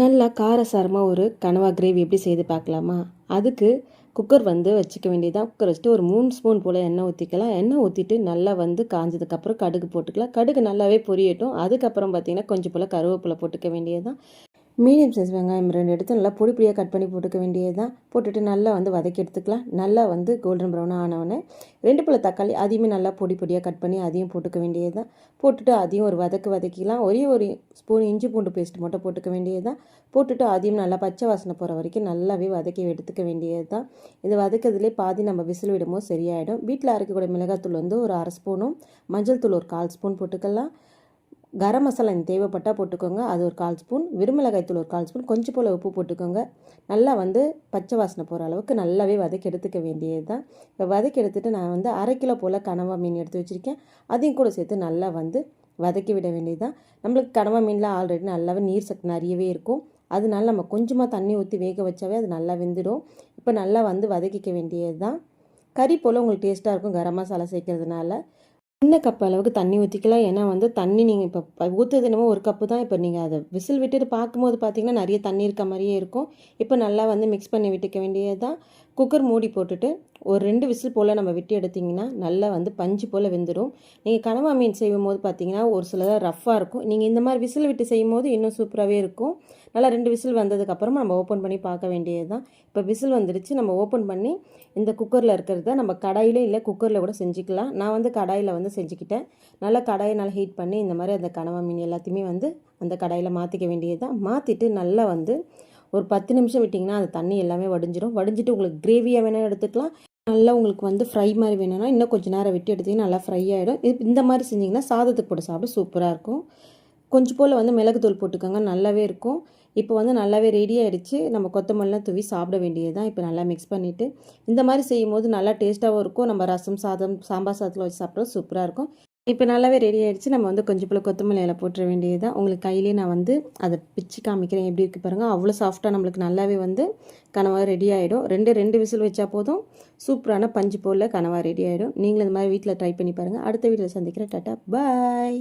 நல்லா காரசாரமாக ஒரு கனவா கிரேவி எப்படி செய்து பார்க்கலாமா? அதுக்கு குக்கர் வந்து வச்சுக்க வேண்டியதான் குக்கர் வச்சுட்டு ஒரு மூணு ஸ்பூன் போல் எண்ணெய் ஊற்றிக்கலாம் எண்ணெய் ஊற்றிட்டு நல்லா வந்து காஞ்சதுக்கப்புறம் கடுகு போட்டுக்கலாம். கடுகு நல்லாவே பொரியட்டும். அதுக்கப்புறம் பார்த்தீங்கன்னா கொஞ்சம் போல் கருவேப்பிலை போட்டுக்க வேண்டியதுதான். மீடியம் சைஸ் வெங்காயம் ரெண்டு எடுத்து நல்லா பொடி பொடியாக கட் பண்ணி போட்டுக்க வேண்டியது தான் போட்டுட்டு நல்லா வந்து வதக்கி எடுத்துக்கலாம். நல்லா வந்து கோல்டன் ப்ரௌனாக ஆனவுடனே ரெண்டு பழ தக்காளி அதையுமே நல்லா பொடி பொடியாக கட் பண்ணி அதையும் போட்டுக்க வேண்டியது தான் போட்டுட்டு அதையும் ஒரு வதக்கு வதக்கிக்கலாம். ஒரே ஒரு ஸ்பூன் இஞ்சி பூண்டு பேஸ்ட் மட்டும் போட்டுக்க வேண்டியது தான் போட்டுட்டு அதையும் நல்லா பச்சை வாசனை போகிற வரைக்கும் நல்லாவே வதக்கி எடுத்துக்க வேண்டியது தான் இது வதக்கிறதுலே பாதி நம்ம விசில் விடும்போது சரியாயிடும். வீட்டில் அரைக்கக்கூடிய மிளகாத்தூள் வந்து ஒரு அரை ஸ்பூனும் மஞ்சள் தூள் ஒரு கால் ஸ்பூன் போட்டுக்கலாம். கரம் மசாலா எனக்கு தேவைப்பட்டால் போட்டுக்கோங்க. அது ஒரு கால் ஸ்பூன். விருமிளகாய்த்தூள் ஒரு கால் ஸ்பூன். கொஞ்சம் போல் உப்பு போட்டுக்கோங்க. நல்லா வந்து பச்சை வாசனை போகிற அளவுக்கு நல்லாவே வதக்கி எடுத்துக்க வேண்டியது தான் இப்போ வதக்கி எடுத்துகிட்டு நான் வந்து அரை கிலோ போல் கனவா மீன் எடுத்து வச்சுருக்கேன். அதையும் கூட சேர்த்து நல்லா வந்து வதக்கி விட வேண்டியது தான் நம்மளுக்கு கனவா மீனில் ஆல்ரெடி நல்லாவே நீர் சத்து நிறையவே இருக்கும். அதனால நம்ம கொஞ்சமாக தண்ணி ஊற்றி வேக வச்சாவே அது நல்லா வெந்துடும். இப்போ நல்லா வந்து வதக்கிக்க வேண்டியது தான் கறி போல் உங்களுக்கு டேஸ்ட்டாக இருக்கும் கரம் மசாலா சேர்க்கறதுனால. சின்ன கப் அளவுக்கு தண்ணி ஊற்றிக்கலாம் ஏன்னா வந்து தண்ணி நீங்கள் இப்போ ஊற்றுறது என்னமோ ஒரு கப்பு தான். இப்போ நீங்கள் அதை விசில் விட்டுட்டு பார்க்கும்போது பார்த்தீங்கன்னா நிறைய தண்ணி இருக்க மாதிரியே இருக்கும். இப்போ நல்லா வந்து மிக்ஸ் பண்ணி விட்டுக்க வேண்டியது தான் குக்கர் மூடி போட்டுட்டு ஒரு ரெண்டு விசில் போல் நம்ம விட்டு எடுத்திங்கன்னா நல்லா வந்து பஞ்சு போல் வெந்துடும் நீங்கள் கனவா மீன் செய்யும் போது பார்த்தீங்கன்னா ஒரு சிலதாக ரஃப்பாக இருக்கும். நீங்கள் இந்த மாதிரி விசில் விட்டு செய்யும் போது இன்னும் சூப்பராகவே இருக்கும். நல்லா ரெண்டு விசில் வந்ததுக்கப்புறமா நம்ம ஓப்பன் பண்ணி பார்க்க வேண்டியது தான் இப்போ விசில் வந்துடுச்சு நம்ம ஓப்பன் பண்ணி இந்த குக்கரில் இருக்கிறத நம்ம கடாயிலே இல்லை குக்கரில் கூட செஞ்சுக்கலாம். நான் வந்து கடாயில் வந்து செஞ்சுக்கிட்டேன். நல்லா கடாயை நல்லா ஹீட் பண்ணி இந்த மாதிரி அந்த கனவா மீன் எல்லாத்தையுமே வந்து அந்த கடாயில் மாற்றிக்க வேண்டியது தான் மாற்றிட்டு நல்லா வந்து ஒரு பத்து நிமிஷம் விட்டிங்கன்னா அந்த தண்ணி எல்லாமே வடிஞ்சிடும் வடிஞ்சிட்டு உங்களுக்கு கிரேவியாக வேணால் எடுத்துக்கலாம். நல்லா உங்களுக்கு வந்து ஃப்ரை மாதிரி வேணும்னா இன்னும் கொஞ்சம் நேரம் விட்டு எடுத்திங்கன்னா நல்லா ஃப்ரை ஆகிடும் இது இந்த மாதிரி செஞ்சிங்கன்னா சாதத்துக்கு போட்டு சாப்பிட சூப்பராக இருக்கும். கொஞ்சம் போல் வந்து மிளகுத்தூள் போட்டுக்கோங்க நல்லாவே இருக்கும். இப்போ வந்து நல்லாவே ரெடி ஆகிடுச்சு நம்ம கொத்தமல்லாம் தூவி சாப்பிட வேண்டியது தான் இப்போ நல்லா மிக்ஸ் பண்ணிவிட்டு இந்த மாதிரி செய்யும் போது நல்லா டேஸ்ட்டாகவும் இருக்கும். நம்ம ரசம் சாதம் சாம்பார் சாதத்தில் வச்சு சாப்பிட்றது சூப்பராக இருக்கும். இப்போ நல்லாவே ரெடி ஆகிடுச்சு நம்ம வந்து கொஞ்சம் போல் கொத்தமல்லி இலை போட்டுற வேண்டியது தான் உங்களுக்கு கையிலே நான் வந்து அதை பிச்சு காமிக்கிறேன். எப்படி இருக்குது பாருங்கள் அவ்வளோ சாஃப்டாக நம்மளுக்கு நல்லாவே வந்து கனவா ரெடி ஆகிடும் ரெண்டு ரெண்டு விசில் வச்சா போதும். சூப்பரான பஞ்சு போல் கனவா ரெடி ஆகிடும் நீங்களும் இந்த மாதிரி வீட்டில் ட்ரை பண்ணி பாருங்கள் அடுத்த வீட்டில் சந்திக்கிறேன். டாட்டா. பாய்